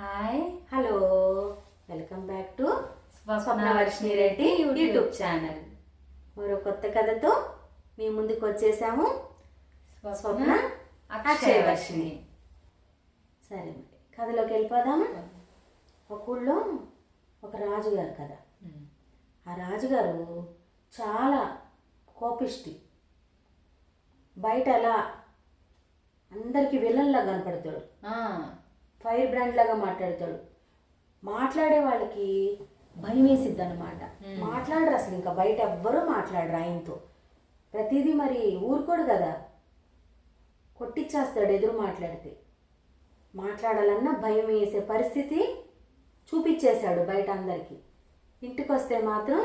Hi hello. Welcome back to Swapnavarshini Reddy YouTube channel. మరో కొత్త కథతో మీ ముందుకు వచ్చేసాము. స్వప్న అక్షయవర్షిణి సరే మరి కథలోకి వెళ్ళిపోదామా? ఒక ఊళ్ళో ఒక రాజుగారు కథ. ఆ రాజుగారు చాలా కోపిష్టి. బయట అలా అందరికీ విలన్లా కనపడతాడు. ఫైర్ బ్రాండ్ లాగా మాట్లాడతాడు. మాట్లాడే వాళ్ళకి భయం వేసిద్ది అనమాట మాట్లాడరు అసలు ఇంకా బయట ఎవ్వరూ మాట్లాడరు ఆయనతో. ప్రతిదీ మరి ఊరుకోడు కదా. కొట్టిచ్చేస్తాడు ఎదురు మాట్లాడితే. మాట్లాడాలన్నా భయం వేసే పరిస్థితి చూపించేశాడు బయట అందరికీ. ఇంటికి వస్తే మాత్రం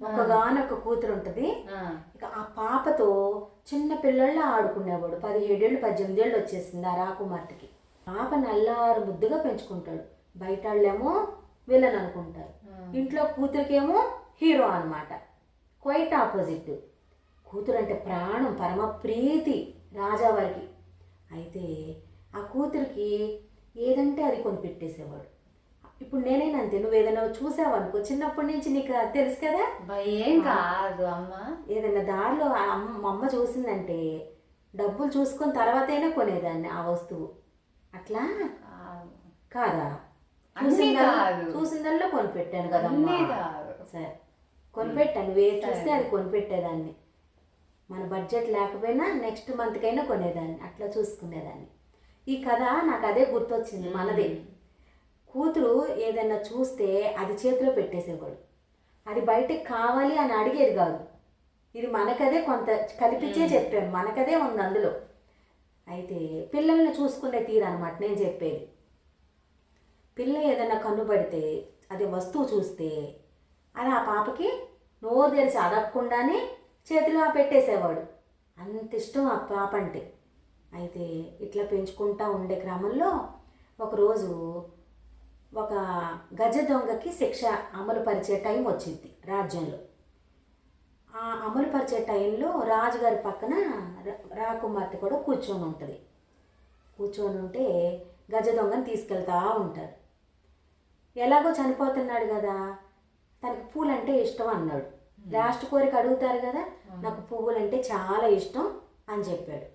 ఒకగానొక కూతురు ఉంటుంది ఇక ఆ పాపతో చిన్న పిల్లల్లా ఆడుకునేవాడు. పదిహేడేళ్ళు పద్దెనిమిదేళ్ళు వచ్చేసింది ఆ రాకుమార్తెకి. పాప నల్లారు ముద్దుగా పెంచుకుంటాడు. బయట వాళ్ళేమో విలన్ అనుకుంటారు. ఇంట్లో కూతురికేమో హీరో అన్నమాట. Quite opposite. కూతురు అంటే ప్రాణం పరమ ప్రీతి రాజావారికి. అయితే ఆ కూతురికి ఏదంటే అది కొనిపెట్టేసేవాడు. ఇప్పుడు నేనైనా అంతే నువ్వు ఏదైనా చూసావనుకో చిన్నప్పటి నుంచి నీకు అది తెలుసు కదా? భయ కాదు అమ్మ. ఏదైనా దారిలో అమ్మ అమ్మ చూసిందంటే డబ్బులు చూసుకొని తర్వాతైనా కొనేదాన్ని ఆ వస్తువు. అట్లా? కాదు. చూసిందల్లా? కొనిపెట్టాను కదా. సరే. కొనిపెట్టాను. వేసి చూస్తే అది కొనిపెట్టేదాన్ని. మన బడ్జెట్ లేకపోయినా నెక్స్ట్ మంత్కైనా కొనేదాన్ని. అట్లా చూసుకునేదాన్ని. ఈ కథ నాకు అదే గుర్తొచ్చింది. మనదే. కూతురు ఏదైనా చూస్తే అది చేతిలో పెట్టేసేవాడు. అది బయటకు కావాలి అని అడిగేది కాదు. ఇది మనకదే కొంత కల్పించే చెప్పాను. మనకదే ఉంది అందులో. అయితే పిల్లల్ని చూసుకునే తీరు నేను చెప్పేది. పిల్ల ఏదైనా కన్నుబడితే అది వస్తువు చూస్తే అది ఆ పాపకి నోరు తెరిచి అడగకుండానే చేతిలో పెట్టేసేవాడు. అంత ఇష్టం ఆ పాప అంటే. అయితే ఇట్లా పెంచుకుంటా ఉండే క్రమంలో ఒకరోజు ఒక గజ దొంగకి శిక్ష అమలు పరిచే టైం వచ్చింది రాజ్యంలో. ఆ అమలు పరిచే టైంలో రాజుగారి పక్కన రాకుమార్తె కూడా కూర్చొని ఉంటుంది. కూర్చొని ఉంటే గజ దొంగని తీసుకెళ్తా ఉంటారు ఎలాగో చనిపోతున్నాడు కదా తనకి పూలంటే ఇష్టం అన్నాడు. లాస్ట్ కోరిక అడుగుతారు కదా నాకు పువ్వులంటే చాలా ఇష్టం అని చెప్పాడు.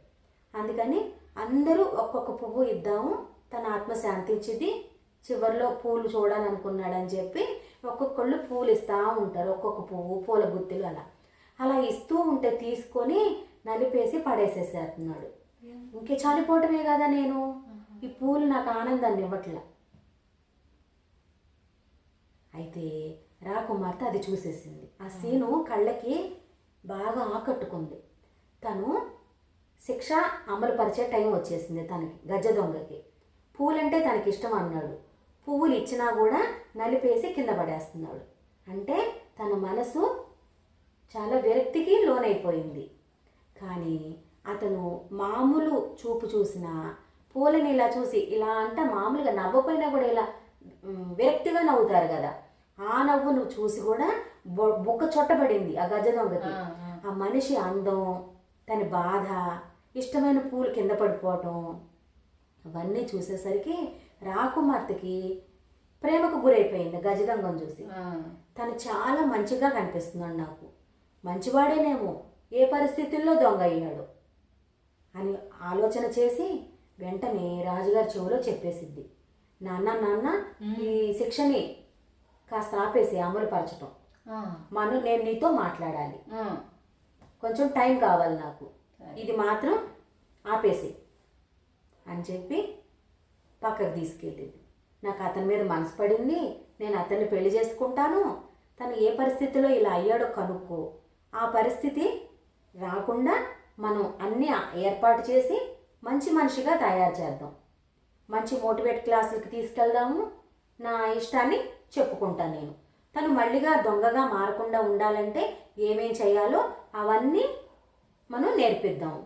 అందుకని అందరూ ఒక్కొక్క పువ్వు ఇద్దాము తన ఆత్మ శాంతించింది చివరిలో పూలు చూడాలనుకున్నాడని చెప్పి ఒక్కొక్కళ్ళు పూలు ఇస్తూ ఉంటారు ఒక్కొక్క పువ్వు పూల గుత్తులు అలా. అలా ఇస్తూ ఉంటే తీసుకొని నలిపేసి పడేసేసేస్తున్నాడు. ఇంకే చనిపోవటమే కదా నేను. ఈ పూలు నాకు ఆనందాన్ని ఇవ్వట్లా. అయితే రాకుమార్తె అది చూసేసింది. ఆ సీను కళ్ళకి బాగా ఆకట్టుకుంది. తను శిక్ష అమలు పరిచే టైం వచ్చేసింది తనకి గజ దొంగకి. పూలంటే తనకి ఇష్టం అన్నాడు. పువ్వులు ఇచ్చినా కూడా నలిపేసి కింద పడేస్తున్నాడు. అంటే తన మనసు చాలా విరక్తికి లోనైపోయింది. కానీ అతను మామూలు చూపు చూసిన పూలని ఇలా చూసి ఇలా అంట మామూలుగా నవ్వపోయినా కూడా ఇలా విరక్తిగా నవ్వుతారు కదా. ఆ నవ్వును చూసి కూడా బొ- బొక్క చొట్టబడింది ఆ గజ దొంగకి ఆ, మనిషి అందం తన బాధ ఇష్టమైన పూలు కింద పడిపోవటం అవన్నీ చూసేసరికి రాకుమార్తెకి ప్రేమకు గురైపోయింది గజదొంగను చూసి. తను చాలా మంచిగా కనిపిస్తున్నాడు నాకు. మంచివాడేనేమో ఏ పరిస్థితుల్లో దొంగ అయ్యాడు అని ఆలోచన చేసి వెంటనే రాజుగారి చెవిలో చెప్పేసిద్ది. నాన్న నాన్న ఈ శిక్షని కాస్త ఆపేసి అమలు పరచటం ఆ, మనం నేను నీతో మాట్లాడాలి. కొంచెం టైం కావాలి నాకు. ఇది మాత్రం ఆపేసి అని చెప్పి పక్కకు తీసుకెళ్ళింది. నాకు అతని మీద మనసు పడింది. నేను అతన్ని పెళ్ళి చేసుకుంటాను. తను ఏ పరిస్థితిలో ఇలా అయ్యాడో కనుక్కో. ఆ పరిస్థితి రాకుండా మనం అన్నీ ఏర్పాటు చేసి మంచి మనిషిగా తయారు చేద్దాం. మంచి మోటివేట్ క్లాసులకి తీసుకెళ్దాము. నా ఇష్టాన్ని చెప్పుకుంటాను నేను. తను మళ్ళీగా దొంగగా మారకుండా ఉండాలంటే ఏమేం చేయాలో అవన్నీ మనం నేర్పిద్దాం.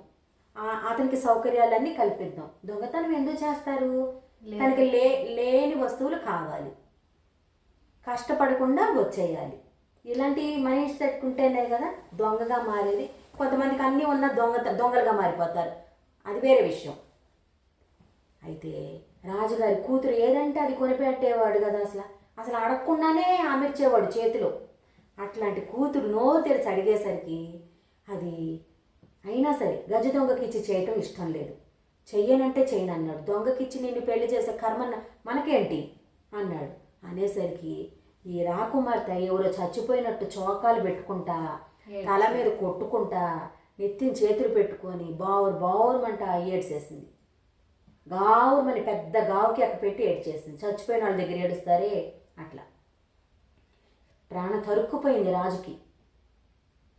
అతనికి సౌకర్యాలన్నీ కల్పిద్దాం. దొంగతనం ఎందుకు చేస్తారు. తనకి లే లేని వస్తువులు కావాలి. కష్టపడకుండా వచ్చేయాలి. ఇలాంటి మైండ్ సెట్ ఉంటేనే కదా దొంగగా మారేది. కొంతమందికి అన్నీ ఉన్న దొంగ దొంగలుగా మారిపోతారు. అది వేరే విషయం. అయితే రాజుగారి కూతురు ఏదంటే అది కొనిపెట్టేవాడు కదా అసలు. అసలు అడగకుండానే అమర్చేవాడు చేతిలో. అట్లాంటి కూతురు నోరు తెరిచి అడిగేసరికి అది అయినా సరే గజ దొంగకిచ్చి చేయటం ఇష్టం లేదు. చెయ్యనంటే చేయను అన్నాడు దొంగకిచ్చి నిన్ను పెళ్ళి చేసే కర్మ మనకేంటి? అన్నాడు. అనేసరికి ఈ రాకుమార్తె ఎవరో చచ్చిపోయినట్టు చోకాలు పెట్టుకుంటా తల మీద కొట్టుకుంటా నెత్తిన చేతులు పెట్టుకొని బావురు బావురమంట ఏడ్చేసింది. గావురమని పెద్ద గావుకి అక్క పెట్టి ఏడ్చేసింది. చచ్చిపోయిన వాళ్ళ దగ్గర ఏడుస్తారే అట్లా. ప్రాణం తరుక్కుపోయింది రాజుకి.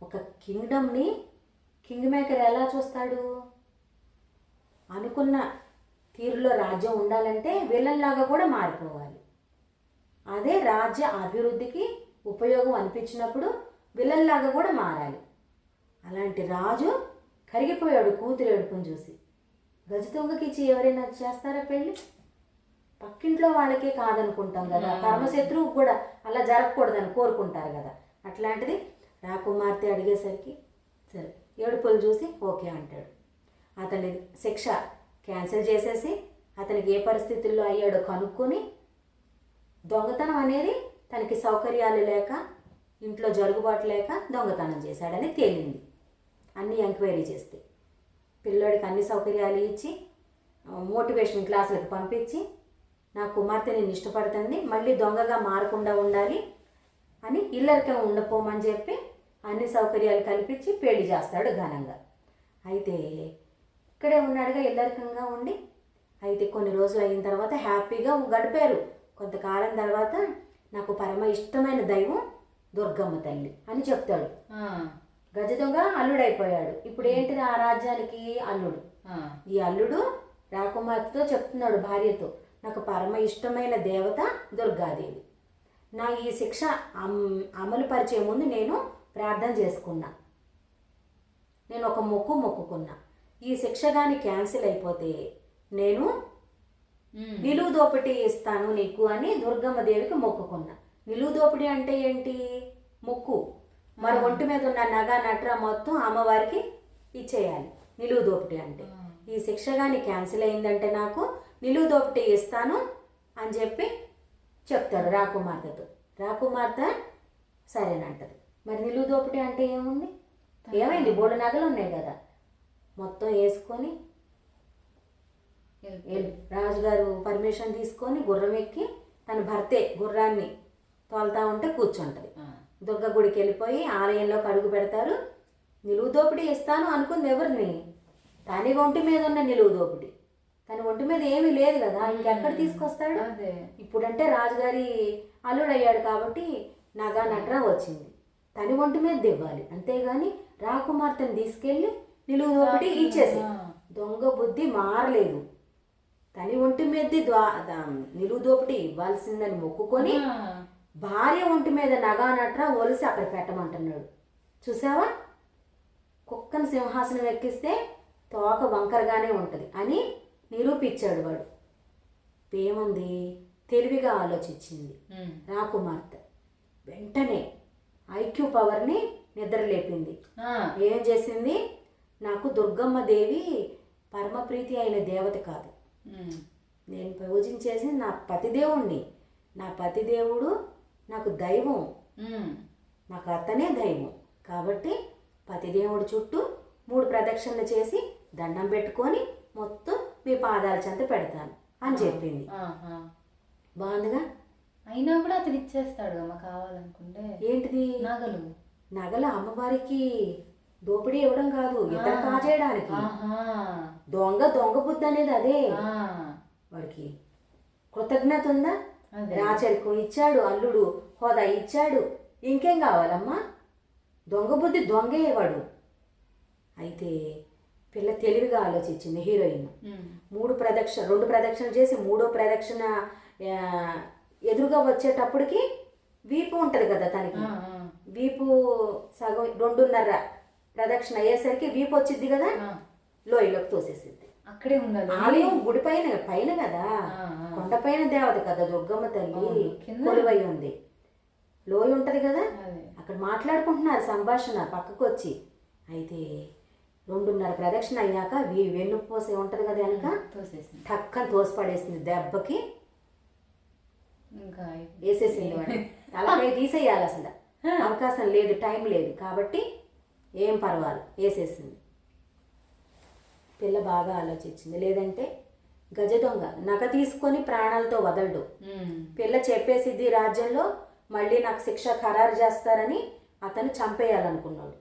ఒక కింగ్డమ్ని కింగ్ మేకర్ ఎలా చూస్తాడు? అనుకున్న తీరులో రాజ్యం ఉండాలంటే వీళ్ళలాగా కూడా మారిపోవాలి. అదే రాజ్య అభివృద్ధికి ఉపయోగం అనిపించినప్పుడు విలన్లాగా కూడా మారాలి. అలాంటి రాజు కరిగిపోయాడు కూతురు ఏడుపుని చూసి. గజ దొంగకి ఇచ్చి ఎవరైనా చేస్తారా పెళ్ళి పక్కింట్లో వాళ్ళకే కాదనుకుంటాం కదా. కర్మశత్రువు కూడా అలా జరగకూడదని కోరుకుంటారు కదా. అట్లాంటిది రాకుమార్తె అడిగేసరికి సరే ఏడుపులు చూసి ఓకే అంటాడు. అతని శిక్ష క్యాన్సిల్ చేసేసి అతనికి ఏ పరిస్థితుల్లో అయ్యాడో కనుక్కొని దొంగతనం అనేది తనకి సౌకర్యాలు లేక ఇంట్లో జరుగుబాటు లేక దొంగతనం చేశాడని తేలింది. అన్ని ఎంక్వైరీ చేస్తే. పిల్లోడికి అన్ని సౌకర్యాలు ఇచ్చి మోటివేషన్ క్లాసులకు పంపించి నా కుమార్తె నేను ఇష్టపడుతుంది మళ్ళీ దొంగగా మారకుండా ఉండాలి అని ఇల్లరికం ఉండపోమని చెప్పి అన్ని సౌకర్యాలు కల్పించి పెళ్ళి చేస్తాడు ఘనంగా. అయితే ఇక్కడే ఉన్నాడుగా ఇల్లరికంగా ఉండి. అయితే కొన్ని రోజులు అయిన తర్వాత హ్యాపీగా గడిపారు. కొంతకాలం తర్వాత నాకు పరమ ఇష్టమైన దైవం దుర్గమ్మ తల్లి అని చెప్తాడు. గజ దొంగ అల్లుడైపోయాడు. ఇప్పుడు ఏంటిది ఆ రాజ్యానికి అల్లుడు? ఈ అల్లుడు రాకుమార్తెతో చెప్తున్నాడు భార్యతో నాకు పరమ ఇష్టమైన దేవత దుర్గాదేవి. నా ఈ శిక్ష అమ్- అమలు పరిచే ముందు నేను ప్రార్థన చేసుకున్నా. నేను ఒక మొక్కు మొక్కుకున్నా. ఈ శిక్ష కానీ క్యాన్సిల్ అయిపోతే నేను నిలువు దోపిడీ ఇస్తాను నీకు అని దుర్గమ్మ దేవికి మొక్కుకున్నా. నిలువు దోపిడీ అంటే ఏంటి? మొక్కు. మరి ఒంటి మీద ఉన్న నగ నట్ర మొత్తం అమ్మవారికి ఇచ్చేయాలి. నిలువు దోపిడీ అంటే ఈ శిక్ష కానీ క్యాన్సిల్ అయిందంటే నాకు నిలువు దోపిడీ ఇస్తాను అని చెప్పి చెప్తాడు రాకుమార్తెతో. రాకుమార్తె సరేనంటది. మరి నిలువు దోపిడీ అంటే ఏముంది? ఏమైంది? బోడు నగలు ఉన్నాయి కదా. మొత్తం వేసుకొని. రాజుగారు పర్మిషన్ తీసుకొని గుర్రం ఎక్కి తన భర్తే గుర్రాన్ని తోలుతా ఉంటే కూర్చుంటది. దుర్గ గుడికి వెళ్ళిపోయి ఆలయంలోకి అడుగు పెడతారు. నిలువు దోపిడీ ఇస్తాను అనుకుంది ఎవరిని? తని ఒంటి మీద ఉన్న నిలువు దోపిడీ. తన ఒంటి మీద ఏమీ లేదు కదా ఇంకెక్కడ తీసుకొస్తాడు? ఇప్పుడంటే రాజుగారి అల్లుడయ్యాడు కాబట్టి నగా నట్రా వచ్చింది. తని ఒంటి మీద దివ్వాలి. అంతేగాని రాకుమార్తెను తీసుకెళ్ళి నిలువు దోపిడీ ఇచ్చేసి. దొంగ బుద్ధి మారలేదు. తని ఒంటి మీద నిలువు దోపిడీ ఇవ్వాల్సిందని మొక్కుకొని భార్య ఒంటి మీద నగా నట్రా ఒలిసి అక్కడ పెట్టమంటున్నాడు. చూసావా? కుక్కను సింహాసనం ఎక్కిస్తే తోక వంకరగానే ఉంటుంది అని నిరూపించాడు వాడు. ఏముంది? తెలివిగా ఆలోచించింది. ఉమ్, రాకుమార్తె వెంటనే ఐక్యూ పవర్ని నిద్రలేపింది. ఏం చేసింది? నాకు దుర్గమ్మ దేవి పరమప్రీతి అయిన దేవత కాదు. నేను పూజించేసి నా పతిదేవుణ్ణి నా పతిదేవుడు నాకు దైవం. నాకు అతనే దైవం. కాబట్టి పతిదేవుడి చుట్టూ మూడు ప్రదక్షిణలు చేసి దండం పెట్టుకొని మొత్తం మీ పాదాల చెంత పెడతాను అని చెప్పింది. బాగుందిగా? అయినా కూడా అతను ఇచ్చేస్తాడు అమ్మ కావాలనుకుంటే. ఏంటిది? నగలు. నగల అమ్మవారికి దోపిడీ ఇవ్వడం కాదు ఇతర కాజేయడానికి. దొంగ దొంగ బుద్ధి అనేది అదే. వాడికి కృతజ్ఞత ఉందా. రాచరికం ఇచ్చాడు అల్లుడు హోదా ఇచ్చాడు. ఇంకేం కావాలమ్మా? దొంగ బుద్ధి దొంగే వాడు. అయితే పిల్ల తెలివిగా ఆలోచించింది హీరోయిన్. మూడు ప్రదక్షిణ రెండు ప్రదక్షిణలు చేసి మూడో ప్రదక్షిణ ఎదురుగా వచ్చేటప్పటికి వీపు ఉంటుంది కదా తనకి. వీపు సగం రెండున్నర ప్రదక్షిణ అయ్యేసరికి వీపు వచ్చింది కదా. లోయలోకి తోసేసిద్ది. అక్కడే ఉండాలి. ఆలయం గుడి పైన పైన కదా? ఆ. కొండపైన దేవత కదా దుర్గమ్మ తల్లి? కొలువై ఉంది. లోయ ఉంటది కదా? అక్కడ మాట్లాడుకుంటున్నారు సంభాషణ పక్కకు వచ్చి అయితే రెండున్నర ప్రదక్షిణ అయ్యాక వీ వెన్నుపూస ఉంటుంది కదా వెనక? తోసేసింది. టక్కన తోసిపడేసింది దెబ్బకి. వేసేసింది వాడు. తలపై తీసేయాలి అసలు. అవకాశం లేదు టైం లేదు. కాబట్టి ఏం పర్వాలేదు వేసేసింది. పిల్ల బాగా ఆలోచించింది. లేదంటే గజ దొంగ నగ తీసుకొని ప్రాణాలతో వదలడు. పిల్ల చెప్పేసిద్ది రాజ్యంలో మళ్ళీ నాకు శిక్ష ఖరారు చేస్తారని అతను చంపేయాలనుకున్నాడు.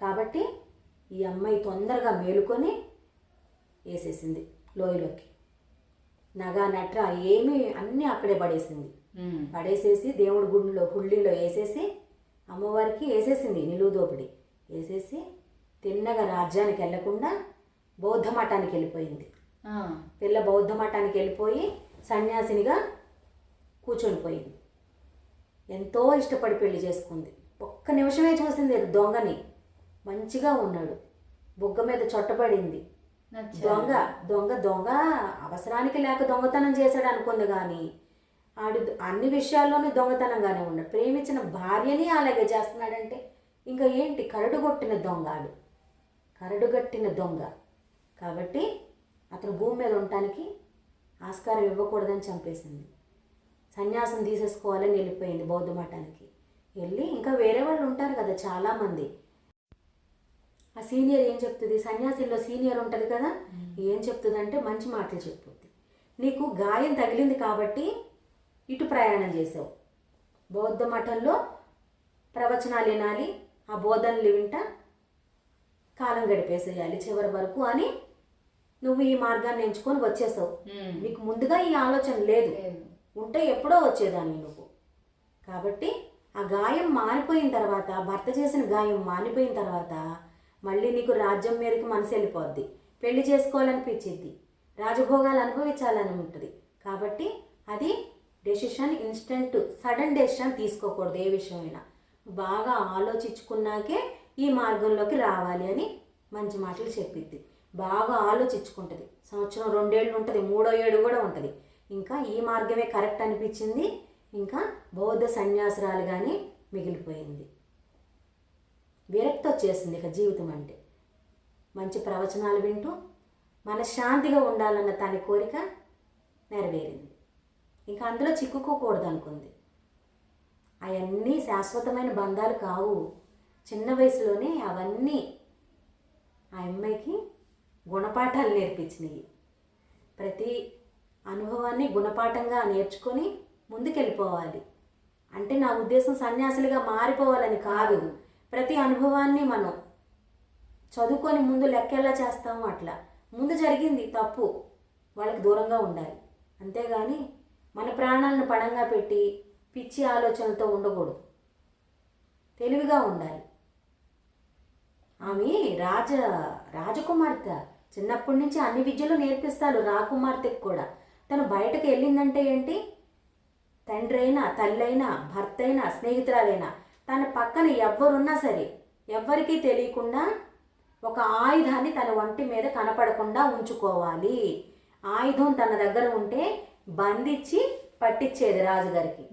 కాబట్టి ఈ అమ్మాయి తొందరగా మేలుకొని వేసేసింది లోయలోకి. నగా నట్ర ఏమీ అన్నీ అక్కడే పడేసింది. పడేసేసి దేవుడి గుడిలో హుళ్ళీలో వేసేసి అమ్మవారికి వేసేసింది నిలువు దోపిడి. వేసేసి తిన్నగా రాజ్యానికి వెళ్ళకుండా బౌద్ధ మఠానికి వెళ్ళిపోయింది. పిల్ల బౌద్ధ మఠానికి వెళ్ళిపోయి సన్యాసినిగా కూర్చొని పోయింది. ఎంతో ఇష్టపడి పెళ్ళి చేసుకుంది. ఒక్క నిమిషమే చూసింది దొంగని. మంచిగా ఉన్నాడు. బుగ్గ మీద చొట్టబడింది. దొంగ దొంగ దొంగ అవసరానికి లేక దొంగతనం చేశాడు అనుకుంది కానీ ఆడు అన్ని విషయాల్లోనూ దొంగతనంగానే ఉన్నాడు. ప్రేమించిన భార్యని అలాగే చేస్తున్నాడంటే ఇంకా ఏంటి? కరడు కొట్టిన దొంగ ఆడు కరడు కట్టిన దొంగ. కాబట్టి అతను భూమి మీద ఉండటానికి ఆస్కారం ఇవ్వకూడదని చంపేసింది. సన్యాసం తీసేసుకోవాలని వెళ్ళిపోయింది బౌద్ధ మఠానికి. వెళ్ళి ఇంకా వేరే వాళ్ళు ఉంటారు కదా చాలామంది. ఆ సీనియర్ ఏం చెప్తుంది? సన్యాసిలో సీనియర్ ఉంటుంది కదా ఏం చెప్తుంది అంటే మంచి మాటలు చెప్తుంది. నీకు గాయం తగిలింది కాబట్టి ఇటు ప్రయాణం చేసావు బౌద్ధ మఠంలో ప్రవచనాలు వినాలి ఆ బోధనలు వింటా కాలం గడిపేసేయాలి చివరి వరకు అని నువ్వు ఈ మార్గాన్ని ఎంచుకొని వచ్చేసావు. నీకు ముందుగా ఈ ఆలోచన లేదు. ఉంటే ఎప్పుడో వచ్చేదాన్ని నువ్వు. కాబట్టి ఆ గాయం మానిపోయిన తర్వాత భర్త చేసిన గాయం మానిపోయిన తర్వాత మళ్ళీ నీకు రాజ్యం మీదకి మనసు వెళ్ళిపోద్ది. పెళ్ళి చేసుకోవాలనిపించిద్ది. రాజభోగాలు అనుభవించాలని ఉంటుంది. కాబట్టి అది డెసిషన్ ఇన్స్టెంట్ సడన్ డెసిషన్ తీసుకోకూడదు ఏ విషయమైనా. బాగా ఆలోచించుకున్నాకే ఈ మార్గంలోకి రావాలి అని మంచి మాటలు చెప్పిద్ది. బాగా ఆలోచించుకుంటుంది. సంవత్సరం రెండేళ్ళు ఉంటుంది మూడో ఏడు కూడా ఉంటుంది. ఇంకా ఈ మార్గమే కరెక్ట్ అనిపించింది. ఇంకా బౌద్ధ సన్యాసురాలుగానే మిగిలిపోయింది. విరక్తి వచ్చేసింది ఇక జీవితం అంటే. మంచి ప్రవచనాలు వింటూ మనశ్శాంతిగా ఉండాలన్న తన కోరిక నెరవేరింది. ఇంకా అందులో చిక్కుకోకూడదు అనుకుంది అవన్నీ శాశ్వతమైన బంధాలు కావు. చిన్న వయసులోనే అవన్నీ ఆ అమ్మాయికి గుణపాఠాలు నేర్పించినాయి. ప్రతి అనుభవాన్ని గుణపాఠంగా నేర్చుకొని ముందుకెళ్ళిపోవాలి. అంటే నా ఉద్దేశం సన్యాసులుగా మారిపోవాలని కాదు. ప్రతి అనుభవాన్ని మనం చదువుకొని ముందు లెక్కెలా చేస్తాము అట్లా. ముందు జరిగింది తప్పు. వాళ్ళకి దూరంగా ఉండాలి. అంతేగాని మన ప్రాణాలను పణంగా పెట్టి పిచ్చి ఆలోచనలతో ఉండకూడదు. తెలివిగా ఉండాలి. ఆమె రాజ రాజకుమార్తె. చిన్నప్పటి నుంచి అన్ని విద్యలు నేర్పిస్తారు రాకుమార్తెకి కూడా. తను బయటకు వెళ్ళిందంటే ఏంటి? తండ్రి అయినా తల్లి అయినా భర్త అయినా స్నేహితురాలైనా. తన పక్కన ఎవ్వరున్నా సరే ఎవ్వరికీ తెలియకుండా ఒక ఆయుధాన్ని తన ఒంటి మీద కనపడకుండా ఉంచుకోవాలి. ఆయుధం తన దగ్గర ఉంటే బంధించి పట్టించేది రాజుగారికి.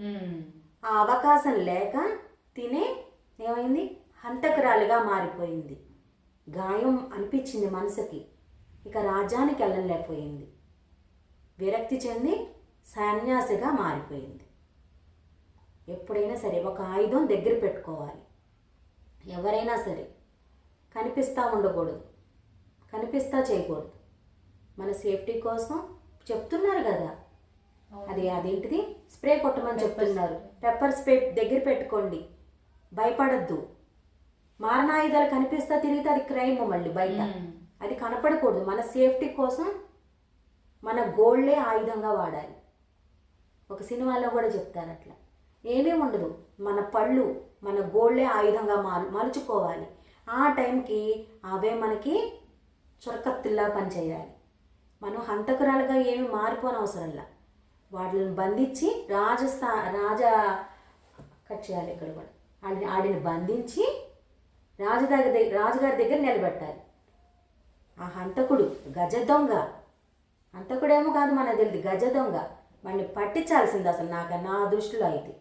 ఆ అవకాశం లేక తినే ఏమైంది? హంతకురాలిగా మారిపోయింది. గాయం అనిపించింది మనసుకి. ఇక రాజ్యానికి వెళ్ళలేకపోయింది. విరక్తి చెంది సన్యాసిగా మారిపోయింది. ఎప్పుడైనా సరే ఒక ఆయుధం దగ్గర పెట్టుకోవాలి. ఎవరైనా సరే. కనిపిస్తూ ఉండకూడదు. కనిపిస్తా చేయకూడదు. మన సేఫ్టీ కోసం చెప్తున్నారు కదా. అది అదేంటిది? స్ప్రే కొట్టమని చెప్తున్నారు. పెప్పర్ స్ప్రే దగ్గర పెట్టుకోండి. భయపడద్దు. మారణాయుధాలు కనిపిస్తా తిరిగితే అది క్రైమ్ మళ్ళీ బయట. ఉమ్. అది కనపడకూడదు. మన సేఫ్టీ కోసం మన గోల్డే ఆయుధంగా వాడాలి. ఒక సినిమాలో కూడా చెప్తారు అట్లా. ఏమీ ఉండదు. మన పళ్ళు మన గోల్డే ఆయుధంగా మాల్ మలుచుకోవాలి. ఆ టైంకి అవే మనకి చురకత్తుల్లా పనిచేయాలి. మనం హంతకురాలుగా ఏమి మారిపోనవసరంలా. వాటిని బంధించి రాజస్థా రాజా కట్ చేయాలి ఇక్కడ కూడా. ఆడిని ఆడిని బంధించి రాజు దగ్గర రాజుగారి దగ్గర నిలబెట్టాలి. ఆ హంతకుడు గజ దొంగ. హంతకుడేమో కాదు మన తెలియదు గజ దొంగ. వాడిని పట్టించాల్సింది అసలు నాకు నా దృష్టిలో అయితే.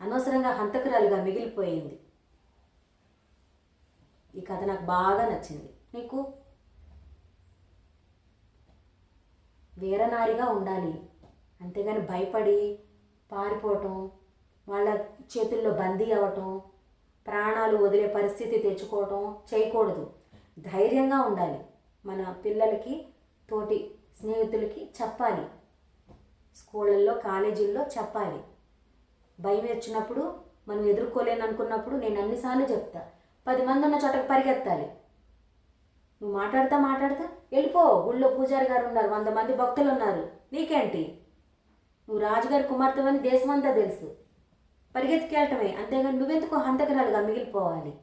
అనవసరంగా హంతకురాలుగా మిగిలిపోయింది. ఈ కథ నాకు బాగా నచ్చింది. నీకు వీరనారిగా ఉండాలి. అంతేగాని భయపడి పారిపోవటం వాళ్ళ చేతుల్లో బందీ అవ్వటం ప్రాణాలు వదిలే పరిస్థితి తెచ్చుకోవటం చేయకూడదు. ధైర్యంగా ఉండాలి. మన పిల్లలకి తోటి స్నేహితులకి చెప్పాలి. స్కూళ్ళల్లో కాలేజీల్లో చెప్పాలి. భయం వచ్చినప్పుడు మనం ఎదుర్కోలేను అనుకున్నప్పుడు నేను అన్నిసార్లు చెప్తా. పది మంది ఉన్న చోటకి పరిగెత్తాలి. నువ్వు మాట్లాడతా మాట్లాడతా వెళ్ళిపో. గుళ్ళో పూజారి గారు ఉన్నారు. వంద మంది భక్తులు ఉన్నారు. నీకేంటి? నువ్వు రాజుగారి కుమార్తెవని దేశమంతా తెలుసు. పరిగెత్తుకెళ్ళటమే. అంతేగాని నువ్వెందుకు హంతకరాలుగా మిగిలిపోవాలి?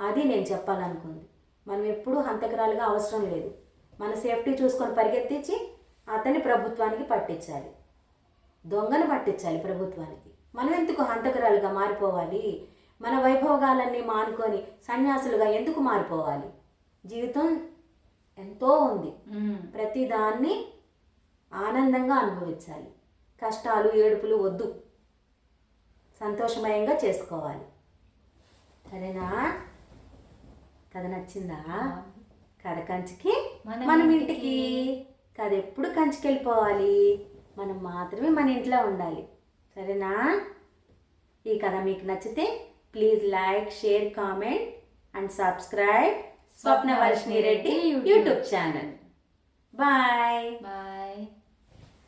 అది నేను చెప్పాలనుకుంది. మనం ఎప్పుడూ హంతకరాలుగా అవసరం లేదు. మన సేఫ్టీ చూసుకొని పరిగెత్తించి అతన్ని ప్రభుత్వానికి పట్టించాలి. దొంగను పట్టించాలి ప్రభుత్వానికి. మనం ఎందుకు హంతకరాలుగా మారిపోవాలి? మన వైభోగాలన్నీ మానుకొని సన్యాసులుగా ఎందుకు మారిపోవాలి? జీవితం ఎంతో ఉంది. ఉమ్. ప్రతి దాన్ని ఆనందంగా అనుభవించాలి. కష్టాలు ఏడుపులు వద్దు. సంతోషమయంగా చేసుకోవాలి. సరేనా? కథ నచ్చిందా? కథ కంచికి? మన. ఇంటికి కథ ఎప్పుడు కంచికి వెళ్ళిపోవాలి మనం మాత్రమే మన ఇంట్లో ఉండాలి. సరేనా? ఈ కథ మీకు నచ్చితే please like share comment and subscribe Swapna Varshini Reddy YouTube channel. Bye. Bye.